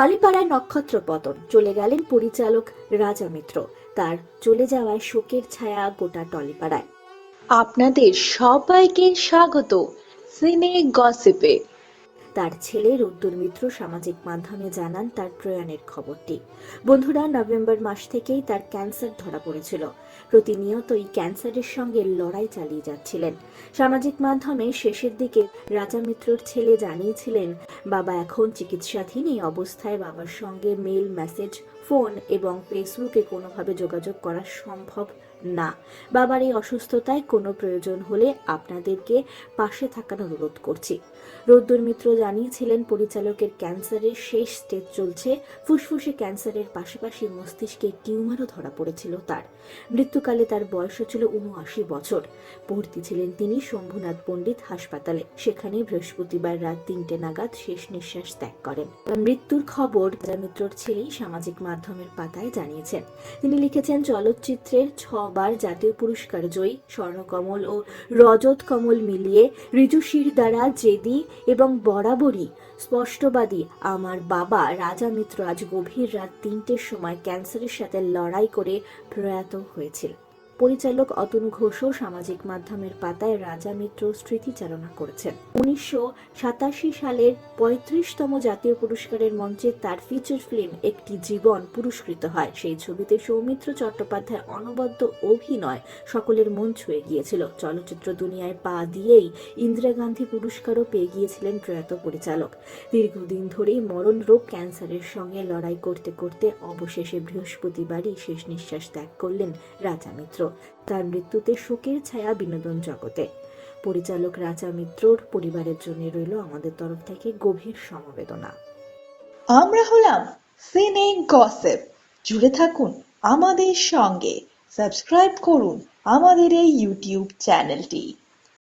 টলিপাড়ায় নক্ষত্র পতন। চলে গেলেন পরিচালক রাজা মিত্র। তার চলে যাওয়ায় শোকের ছায়া গোটা টলিপাড়ায়। আপনাদের সবাইকে স্বাগত। সিনে গসিপে। তার ছেলে রুদ্দুর মিত্র সামাজিক মাধ্যমে জানান তার প্রয়াণের খবরটি। বন্ধুরা, নভেম্বর মাস থেকেই তার ক্যান্সার ধরা পড়েছিল। প্রতিনিয়তই ক্যান্সারের সঙ্গে লড়াই চালিয়ে যাচ্ছিলেন। সামাজিক মাধ্যমে শেষের দিকে রাজা মিত্রর ছেলে জানিয়েছিলেন, বাবা এখন চিকিৎসাধীন, এই অবস্থায় বাবার সঙ্গে মেল, মেসেজ, ফোন এবং ফেসবুকে কোনোভাবে যোগাযোগ করা সম্ভব না। বাবার এই অসুস্থতায় কোনো প্রয়োজন হলে আপনাদেরকে পাশে থাকার অনুরোধ করছি। রোদ্দুর মিত্র জানিয়েছিলেন, পরিচালকের ক্যান্সারের শেষ স্টেজ চলছে। ফুসফুসে ক্যান্সারের পাশাপাশি মস্তিষ্কে টিউমারও ধরা পড়েছিল তার। মৃত্যুকালে তার বয়সও ছিল উনআশি বছর। ভর্তি ছিলেন তিনি শম্ভুনাথ পণ্ডিত হাসপাতালে। সেখানে বৃহস্পতিবার রাত তিনটে নাগাদ শেষ নিঃশ্বাস ত্যাগ করেন। মৃত্যুর খবর মিত্রর ছেলেই সামাজিক মাধ্যমের পাতায় জানিয়েছেন। তিনি লিখেছেন, চলচ্চিত্রের ছবার জাতীয় পুরস্কার জয়ী স্বর্ণকমল ও রজত কমল মিলিয়ে ঋজুশির দ্বারা জেদি এবং বরাবরই স্পষ্টবাদী আমার বাবা রাজা মিত্র আজ গভীর রাত তিনটের সময় ক্যান্সারের সাথে লড়াই করে প্রয়াত হয়েছিল। পরিচালক অতনু ঘোষও সামাজিক মাধ্যমের পাতায় রাজা মিত্র স্মৃতিচারণা করেছেন। উনিশশো সাতাশি সালের পঁয়ত্রিশতম জাতীয় পুরস্কারের মঞ্চে তার ফিচার ফিল্ম একটি জীবন পুরস্কৃত হয়। সেই ছবিতে সৌমিত্র চট্টোপাধ্যায় অনবদ্য অভিনয় সকলের মন ছুঁয়ে গিয়েছিল। চলচ্চিত্র দুনিয়ায় পা দিয়েই ইন্দিরা গান্ধী পুরস্কারও পেয়ে গিয়েছিলেন প্রয়াত পরিচালক। দীর্ঘদিন ধরেই মরণ রোগ ক্যান্সারের সঙ্গে লড়াই করতে করতে অবশেষে বৃহস্পতিবারই শেষ নিঃশ্বাস ত্যাগ করলেন রাজা মিত্র। তার মৃত্যুতে শোকের ছায়া বিনোদন জগতে। পরিচালক রাজা মিত্রর পরিবারের জন্য রইল আমাদের তরফ থেকে গভীর সমবেদনা। আমরা হলাম সিনে গসেপ জুড়ে থাকুন আমাদের সঙ্গে। সাবস্ক্রাইব করুন আমাদের এই ইউটিউব চ্যানেলটি